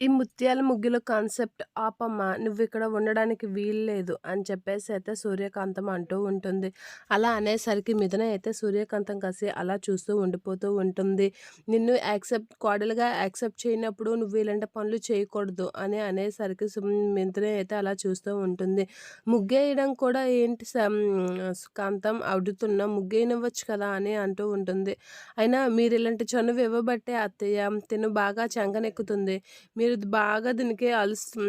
ఈ ముత్యాల ముగ్గుల కాన్సెప్ట్ ఆపమ్మ నువ్విక్కడ ఉండడానికి వీల్లేదు అని చెప్పేసి అయితే సూర్యకాంతం అంటూ ఉంటుంది. అలా అనేసరికి మిథున అయితే సూర్యకాంతం కసి అలా చూస్తూ ఉండిపోతూ ఉంటుంది. నిన్ను యాక్సెప్ట్ కోడలుగా యాక్సెప్ట్ చేయనప్పుడు నువ్వు ఇలాంటి పనులు చేయకూడదు అని అనేసరికి మిథున అయితే అలా చూస్తూ ఉంటుంది. ముగ్గేయడం కూడా ఏంటి కాంతం? అడుగుతున్నా ముగ్గేయనివ్వచ్చు కదా అని అంటూ ఉంటుంది. అయినా మీరు ఇలాంటి చనువు ఇవ్వబట్టే అత్తయ్య తిను బాగా చెంగనెక్కుతుంది. మీరు మీరు బాగా దీనికి అలుసు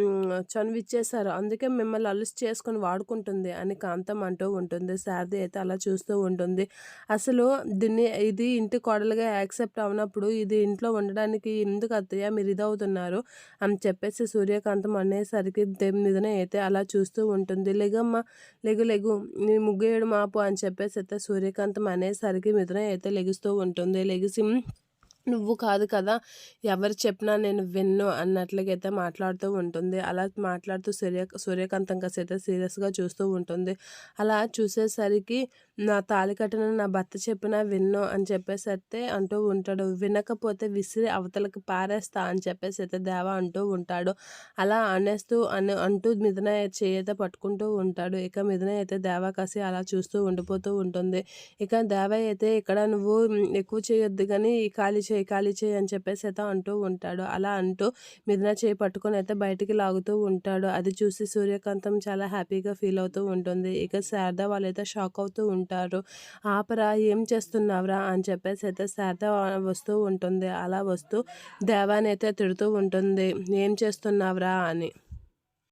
చనువిచ్చేశారు అందుకే మిమ్మల్ని అలుసు చేసుకొని వాడుకుంటుంది అని కాంతం అంటూ ఉంటుంది. శారది అయితే అలా చూస్తూ ఉంటుంది. అసలు దీన్ని ఇది ఇంటి కోడలుగా యాక్సెప్ట్ అవునప్పుడు ఇది ఇంట్లో ఉండడానికి ఎందుకు అత్తయ్య మీరు ఇది అవుతున్నారు అని చెప్పేసి సూర్యకాంతం అనేసరికి దేని అయితే అలా చూస్తూ ఉంటుంది. లెగమ్మ లెగు లెగు నీ ముగ్గేయడం మాపు అని చెప్పేసి అయితే సూర్యకాంతం అనేసరికి మిథున అయితే లెగుస్తూ ఉంటుంది. లెగిసి నువ్వు కాదు కదా! ఎవరు చెప్పినా నేను విన్ను అన్నట్లుగా మాట్లాడుతూ ఉంటుంది. అలా మాట్లాడుతూ సూర్య సూర్యకాంతం అయితే సీరియస్గా చూస్తూ ఉంటుంది. అలా చూసేసరికి నా తాళి కట్టిన నా భర్త చెప్పినా విన్ను అని చెప్పేసి అయితే అంటూ ఉంటాడు. వినకపోతే విసిరి అవతలకి పారేస్తా అని చెప్పేసి అయితే దేవ అంటూ ఉంటాడు. అలా అనేస్తూ అని అంటూ మిథున చేయత పట్టుకుంటూ ఉంటాడు. ఇక మిథున అయితే దేవ కాసి అలా చూస్తూ ఉండిపోతూ ఉంటుంది. ఇక దేవ అయితే ఇక్కడ నువ్వు ఎక్కువ చేయొద్దు కానీ ఖాళీ చేయి ఖాళీ చేయి అని చెప్పేసి అయితే అంటూ ఉంటాడు. అలా అంటూ మిథున చేయి పట్టుకొని అయితే బయటికి లాగుతూ ఉంటాడు. అది చూసి సూర్యకాంతం చాలా హ్యాపీగా ఫీల్ అవుతూ ఉంటుంది. ఇక శారద వాళ్ళైతే షాక్ అవుతూ ఉంటారు. ఆపరా ఏం చేస్తున్నావురా? అని చెప్పేసి అయితే శారద వస్తూ ఉంటుంది. అలా వస్తూ దేవాని అయితే తిడుతూ ఉంటుంది. ఏం చేస్తున్నావురా? అని.